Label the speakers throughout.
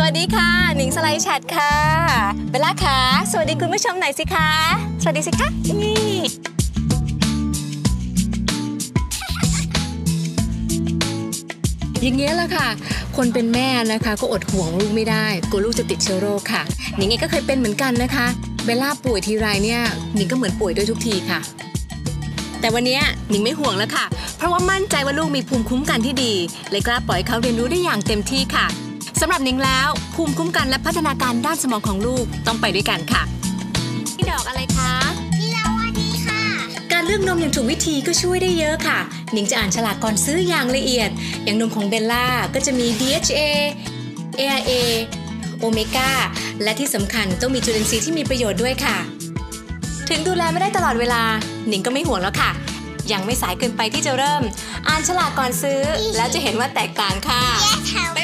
Speaker 1: สวัสดีค่ะหนิงสไลด์แชทค่ะเบลล่าค่ะสวัสดีคุณผู้ชมหน่อยสิคะสวัสดีสิคะนี่อย่างเงี้ยแหละค่ะ คนเป็นแม่นะคะก็อดห่วงลูกไม่ได้กลัวลูกจะติดเชื้อโรคค่ะหนิงเองก็เคยเป็นเหมือนกันนะคะเบลล่าป่วยทีไรเนี่ยหนิงก็เหมือนป่วยด้วยทุกทีค่ะ แต่วันเนี้ยหนิงไม่ห่วงแล้วค่ะ เพราะว่ามั่นใจว่าลูกมีภูมิคุ้มกันที่ดี เลยกล้าปล่อยเขาเรียนรู้ได้อย่างเต็มที่ค่ะ สำหรับหนิงแล้ว ภูมิคุ้มกันและพัฒนาการด้านสมองของลูกต้องไปด้วยกันค่ะนี่ดอกอะไรคะ
Speaker 2: สวัสดีค่ะ
Speaker 1: การเลือกนมอย่างถูกวิธีก็ช่วยได้เยอะค่ะหนิงจะอ่านฉลากก่อนซื้ออย่างละเอียด อย่างนมของเบลล่าก็จะมี DHA AIA โอเมก้าและที่สำคัญต้องมีจุลินทรีย์ที่มีประโยชน์ด้วยค่ะ ถึงดูแลไม่ได้ตลอดเวลาหนิงก็ไม่ห่วงแล้วค่ะ ยังไม่สายเกินไปที่จะเริ่ม อ่านฉลากก่อนซื้อ แล้วจะเห็นว่าแตกต่างค่ะบ๊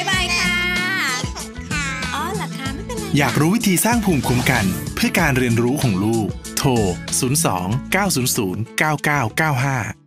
Speaker 3: อยากรู้วิธีสร้างภูมิคุ้มกัน เพื่อการเรียนรู้ของลูก โทร 02 900 9995